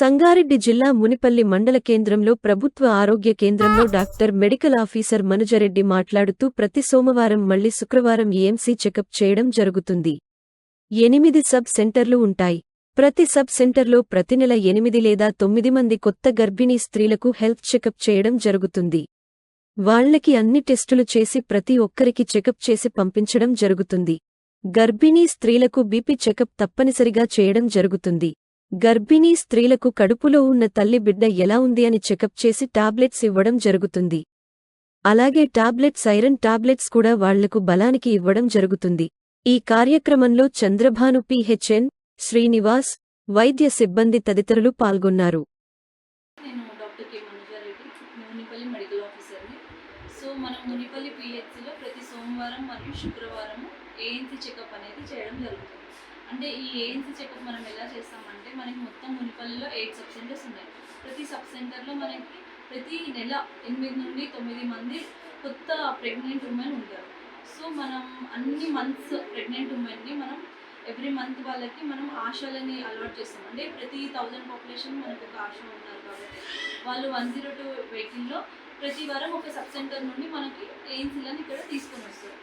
సంగారెడ్డి జిల్లా మునిపల్లి మండల కేంద్రంలో ప్రభుత్వ ఆరోగ్య కేంద్రంలో డాక్టర్ మెడికల్ ఆఫీసర్ మనుజరెడ్డి మాట్లాడుతూ ప్రతి సోమవారం మళ్ళీ శుక్రవారం ఏఎంసీ చెకప్ చేయడం జరుగుతుంది. ఎనిమిది సబ్ సెంటర్లు ఉంటాయి. ప్రతి సబ్ సెంటర్లో ప్రతి నెల ఎనిమిది లేదా తొమ్మిది మంది కొత్త గర్భిణీ స్త్రీలకు హెల్త్ చెకప్ చేయడం జరుగుతుంది. వాళ్ళకి అన్ని టెస్టులు చేసి ప్రతి ఒక్కరికి చెకప్ చేసి పంపించడం జరుగుతుంది. గర్భిణీ స్త్రీలకు బీపీ చెకప్ తప్పనిసరిగా చేయడం జరుగుతుంది. గర్భిణీ స్త్రీలకు కడుపులో ఉన్న తల్లి బిడ్డ ఎలా ఉంది అని చెకప్ చేసి టాబ్లెట్స్ ఇవ్వడం జరుగుతుంది. అలాగే టాబ్లెట్స్ ఐరన్ టాబ్లెట్స్ కూడా వాళ్ళకు బలానికి ఇవ్వడం జరుగుతుంది. ఈ కార్యక్రమంలో చంద్రభాను పిహెచ్ఎన్ శ్రీనివాస్ వైద్య సిబ్బంది తదితరులు పాల్గొన్నారు. నేను doctor K Manujareddy Munipalli medical ఆఫీసర్ని. సో మనం మునిపల్లి పిహెచ్సిలో ప్రతి సోమవారం మరియు శుక్రవారం ఏఎన్సీ చెకప్ అనేది చేయడం జరుగుతుంది. అంటే ఈ ఎయిమ్స్ చెకప్ మనం ఎలా చేస్తామంటే మనకి మొత్తం మునిపల్లిలో ఎయిట్ సబ్ సెంటర్స్ ఉన్నాయి. ప్రతి సబ్ సెంటర్లో మనకి ప్రతి నెల ఎనిమిది నుండి తొమ్మిది మంది కొత్త ప్రెగ్నెంట్ ఉమెన్ ఉంటారు. సో మనం అన్ని మంత్స్ ప్రెగ్నెంట్ ఉమెన్ని మనం ఎవ్రీ మంత్ వాళ్ళకి మనం ఆశాలని అలవాట్ చేస్తాం. అంటే ప్రతి థౌజండ్ పాపులేషన్ మనకు ఒక ఆశ ఉన్నారు కాబట్టి. వాళ్ళు వన్ జీరో టూ వెహికల్లో ప్రతి వారం ఒక సబ్ సెంటర్ నుండి మనకి ఏఎన్సీలను ఇక్కడ తీసుకొని వస్తారు.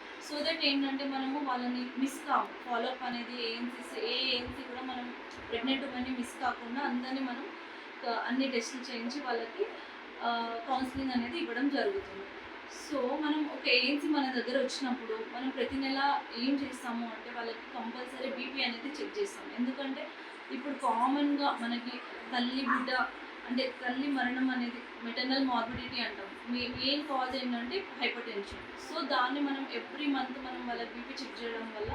దట్ ఏంటంటే మనము వాళ్ళని మిస్ కాము ఫాలోఅప్ అనేది ఏఎన్సీస్ ఏ ఏఎన్సీ కూడా మనం ప్రెగ్నెంట్ ఉమెన్ని మిస్ కాకుండా అందరినీ మనం అన్ని టెస్టులు చేయించి వాళ్ళకి కౌన్సిలింగ్ అనేది ఇవ్వడం జరుగుతుంది. సో మనం ఒక ఏఎన్సీ మన దగ్గర వచ్చినప్పుడు మనం ప్రతి నెల ఏం చేస్తాము అంటే వాళ్ళకి కంపల్సరీ బీపీ అనేది చెక్ చేస్తాం. ఎందుకంటే ఇప్పుడు కామన్గా మనకి తల్లి బిడ్డ అంటే తల్లి మరణం అనేది మెటర్నల్ మార్బిడిటీ అంటాం. మీ- మెయిన్ కాజ్ ఏంటంటే హైపర్ టెన్షన్ సో దాన్ని మనం ఎవ్రీ మంత్ మనం వాళ్ళ బీపీ చెక్ చేయడం వల్ల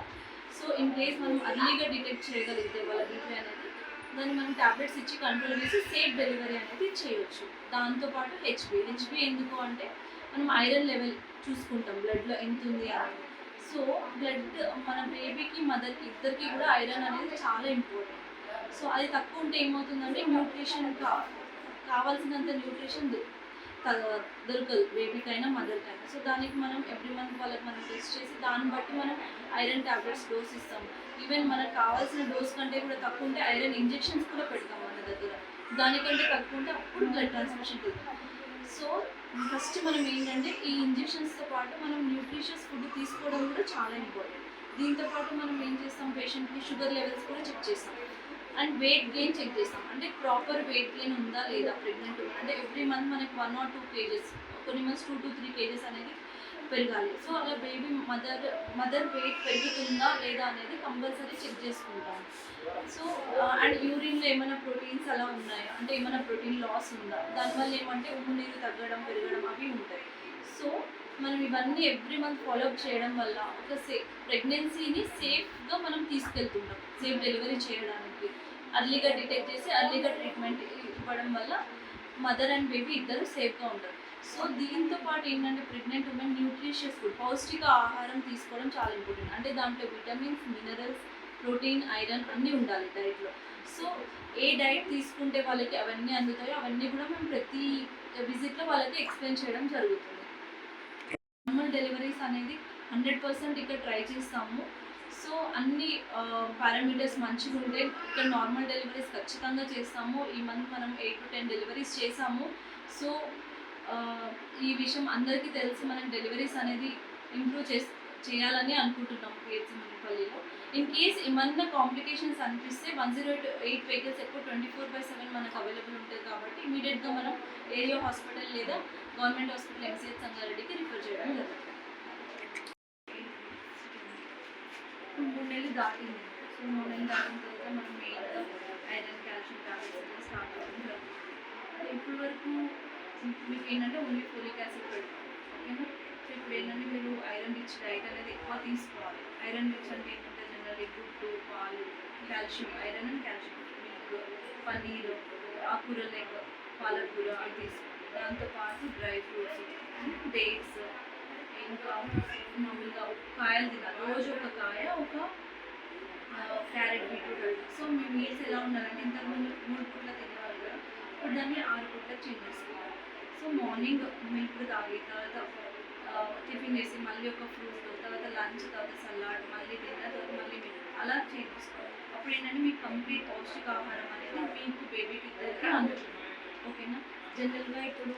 సో ఇన్ కేస్ మనం అర్లీగా డిటెక్ట్ చేయగలిగితే వాళ్ళ బీపీ అనేది దాన్ని మనం ట్యాబ్లెట్స్ ఇచ్చి కంట్రోల్ చేసి సేఫ్ డెలివరీ అనేది చేయొచ్చు. దాంతోపాటు హెచ్పి హెచ్పి ఎందుకు అంటే మనం ఐరన్ లెవెల్ చూసుకుంటాం బ్లడ్లో ఎంత ఉంది అనేది సో బ్లడ్ మన బేబీకి మదర్కి ఇద్దరికి కూడా ఐరన్ అనేది చాలా ఇంపార్టెంట్ సో అది తక్కువ ఉంటే ఏమవుతుందంటే న్యూట్రిషన్ కా కావాల్సినంత న్యూట్రిషన్ దొరకదు బేబీకైనా మదర్కైనా. సో దానికి మనం ఎవ్రీ మంత్ వాళ్ళకి మనం టెస్ట్ చేసి దాన్ని బట్టి మనం ఐరన్ టాబ్లెట్స్ డోస్ ఇస్తాం ఈవెన్ మనకు కావాల్సిన డోస్ కంటే కూడా తక్కువ ఉంటే ఐరన్ ఇంజెక్షన్స్ కూడా పెడతాం మన దగ్గర. దానికంటే తక్కువ ఉంటే అప్పుడు బ్లడ్ ట్రాన్స్ఫ్యూషన్ పెడతాం. సో ఫస్ట్ మనం ఏంటంటే ఈ ఇంజెక్షన్స్తో పాటు మనం న్యూట్రిషియస్ ఫుడ్ తీసుకోవడం కూడా చాలా ఇంపార్టెంట్. దీంతో పాటు మనం ఏం చేస్తాం పేషెంట్కి షుగర్ లెవెల్స్ కూడా చెక్ చేస్తాం. అండ్ వెయిట్ గెయిన్ చెక్ చేస్తాం. అంటే ప్రాపర్ వెయిట్ గెయిన్ ఉందా లేదా ప్రెగ్నెంట్ అంటే ఎవ్రీ మంత్ మనకి వన్ ఆర్ టూ కేజెస్ కొన్ని months two to three kgs అనేది పెరగాలి. సో అలా బేబీ మదర్ మదర్ వెయిట్ పెరుగుతుందా లేదా అనేది కంపల్సరీ చెక్ చేసుకుంటాం. సో అండ్ యూరిన్లో ఏమైనా ప్రోటీన్స్ అలా ఉన్నాయా? అంటే ఏమైనా ప్రోటీన్ లాస్ ఉందా? దానివల్ల ఏమంటే ఉమ్ము నీరు తగ్గడం పెరగడం అవి ఉంటాయి. సో మనం ఇవన్నీ ఎవ్రీ మంత్ ఫాలోఅప్ చేయడం వల్ల ఒక సే ప్రెగ్నెన్సీని సేఫ్గా మనం తీసుకెళ్తుంటాం. సేఫ్ డెలివరీ చేయడానికి. అర్లీగా డిటెక్ట్ చేసి అర్లీగా ట్రీట్మెంట్ ఇవ్వడం వల్ల మదర్ అండ్ బేబీ ఇద్దరు సేఫ్గా ఉంటారు. సో దీంతో పాటు ఏంటంటే ప్రెగ్నెంట్ ఉమెన్ న్యూట్రిషియస్ ఫుడ్ పౌష్టిక ఆహారం తీసుకోవడం చాలా ఇంపార్టెంట్ అంటే దాంట్లో విటమిన్స్ మినరల్స్ ప్రోటీన్ ఐరన్ అన్నీ ఉండాలి డైట్లో సో ఏ డైట్ తీసుకుంటే వాళ్ళకి అవన్నీ అందుతాయో అవన్నీ కూడా మేము ప్రతి విజిట్లో వాళ్ళకి ఎక్స్ప్లెయిన్ చేయడం జరుగుతుంది. నార్మల్ డెలివరీస్ అనేది హండ్రెడ్ పర్సెంట్ ఇక్కడ ట్రై చేస్తాము. సో అన్ని పారామీటర్స్ మంచిగా ఉంటే ఇక్కడ నార్మల్ డెలివరీస్ ఖచ్చితంగా చేస్తాము. ఈ మంత్ మనం ఎయిట్ టు టెన్ డెలివరీస్ చేసాము. సో ఈ విషయం అందరికీ తెలిసి మనం డెలివరీస్ అనేది ఇంప్రూవ్ చేస్ చేయాలని అనుకుంటున్నాం పిహెచ్సి మునిపల్లిలో. ఇన్ కేస్ ఏమన్నా కాంప్లికేషన్స్ అనిపిస్తే వన్ జీరో ఎయిట్ వెహికల్స్ ఎక్కువ ట్వంటీ ఫోర్ బై సెవెన్ మనకు అవైలబుల్ ఉంటుంది కాబట్టి ఇమీడియట్గా మనం ఏరియా హాస్పిటల్ లేదా గవర్నమెంట్ హాస్పిటల్ ఎంసీహెచ్ సంగారెడ్డికి రిఫర్ చేయడం జరుగుతుంది. మూడు నెలలు దాటింది. సో మూడు నెలలు దాటిన తర్వాత మనం మెయిన్గా ఐరన్ కాల్షియం టాబ్లెట్స్ స్టార్ట్ అవ్వడం జరుగుతుంది. ఇప్పటి వరకు మీకు ఏంటంటే ఓన్లీ ఫోలిక్ యాసిడ్ పెడతాం ఓకేనా సో ఇప్పుడు ఏంటంటే మీరు ఐరన్ రిచ్ డైట్ అనేది ఎక్కువ తీసుకోవాలి. ఐరన్ రిచ్ అంటే ఏంటంటే జనరల్ గుడ్డు పాలు calcium iron and calcium. Milk paneer ఆకుకూర లైక్ పాలకూర అవి తీసుకోవాలి. దాంతోపాటు డ్రై ఫ్రూట్స్ డేట్స్. ఇంకా మామూలుగా కాయలు తినాలి రోజు ఒక కాయ ఒక క్యారెట్ బీట్రూట్. సో మీ మీల్స్ ఎలా ఉండాలంటే ఇంతకుముందు మూడు పూట్ల తినేవాళ్ళు కదా. ఇప్పుడు దాన్ని ఆరు పూట్లకు చేంజ్ చేసుకోవాలి సో మార్నింగ్ మిల్క్ తాగి తర్వాత టిఫిన్ చేసి మళ్ళీ ఒక ఫ్రూట్ తర్వాత లంచ్ తర్వాత సలాడ్ మళ్ళీ డిన్నర్ తర్వాత మళ్ళీ అలా చేంజ్ చేసుకోవాలి అప్పుడు ఏంటంటే మీకు కంప్లీట్ పౌష్టికాహారం అనేది మీకు బేబీకి ఇద్దరికి అందుతుంది. ఓకేనా? జనరల్గా ఇప్పుడు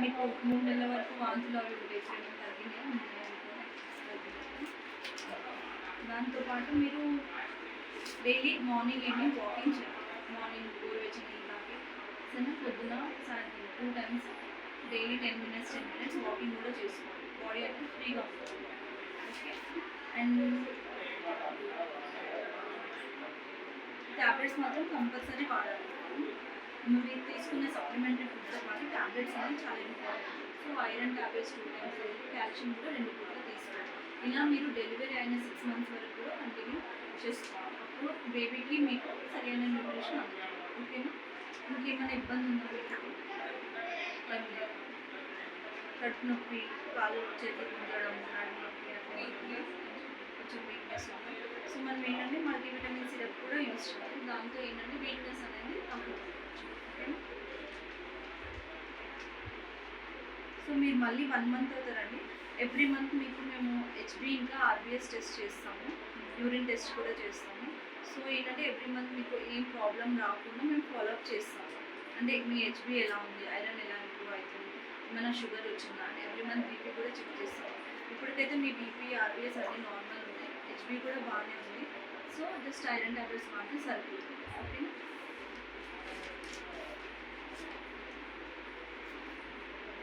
మీకు మూడు నెలల వరకు వాంతులు అవి చేయడం తగ్గినాయి తగ్గినాయి. దాంతోపాటు మీరు డైలీ మార్నింగ్ ఈవినింగ్ వాకింగ్ చేయాలి మార్నింగ్ గోరువెచ్చని నీళ్ళు తాగి సరే పొద్దున సాయంత్రం two times daily ten minutes ten minutes walking కూడా చేసుకోవాలి బాడీ అంటే ఫ్రీగా ఉంటుంది. ఓకే? అండ్ ట్యాబ్లెట్స్ మాత్రం కంపల్సరీ వాడాలి. మీరు తీసుకునే సప్లిమెంటరీ టాబ్లెట్స్ అనేది చాలా important so iron tablets two times calcium కూడా రెండు పూటలు తీసుకోవాలి ఇలా మీరు డెలివరీ అయిన సిక్స్ మంత్స్ వరకు కూడా కంటిన్యూ చేసుకోవాలి అప్పుడు బేబీకి మీకు సరైన న్యూట్రిషన్ అందుతుంది. ఓకేనా ఇంకేమైనా ఇబ్బంది ఉందా మీకు కడుపు నొప్పి కాలు చేతులు ఉండడం నడుము నొప్పి అట్లా కొంచెం వీక్నెస్ ఉంది? సో మనం ఏంటంటే మల్టీవిటమిన్ సిరప్ కూడా యూస్ చేయాలి దాంతో ఏంటంటే వీక్నెస్ అనేది కంప్లీట్ అవ్వచ్చు ఓకేనా సో మీరు మళ్ళీ వన్ మంత్ అవుతారండి. ఎవ్రీ మంత్ మీకు మేము హెచ్బి ఇంకా ఆర్బిఎస్ టెస్ట్ చేస్తాము. యూరిన్ టెస్ట్ కూడా చేస్తాము. సో ఏంటంటే ఎవ్రీ మంత్ మీకు ఏం ప్రాబ్లం రాకుండా మేము ఫాలోఅప్ చేస్తాము. అంటే మీ హెచ్బి ఎలా ఉంది? ఐరన్ ఎలా ఇంప్రూవ్ అవుతుంది? ఏమైనా షుగర్ వచ్చిందా? అని ఎవ్రీ మంత్ బీపీ కూడా చెక్ చేస్తాము. ఇప్పటికైతే మీ బీపీ ఆర్బిఎస్ అన్ని నార్మల్ ఉన్నాయి. హెచ్బి కూడా బాగానే ఉంది. సో జస్ట్ ఐరన్ టాబ్లెట్స్ మాత్రం సరిపోతుంది. ఓకేనా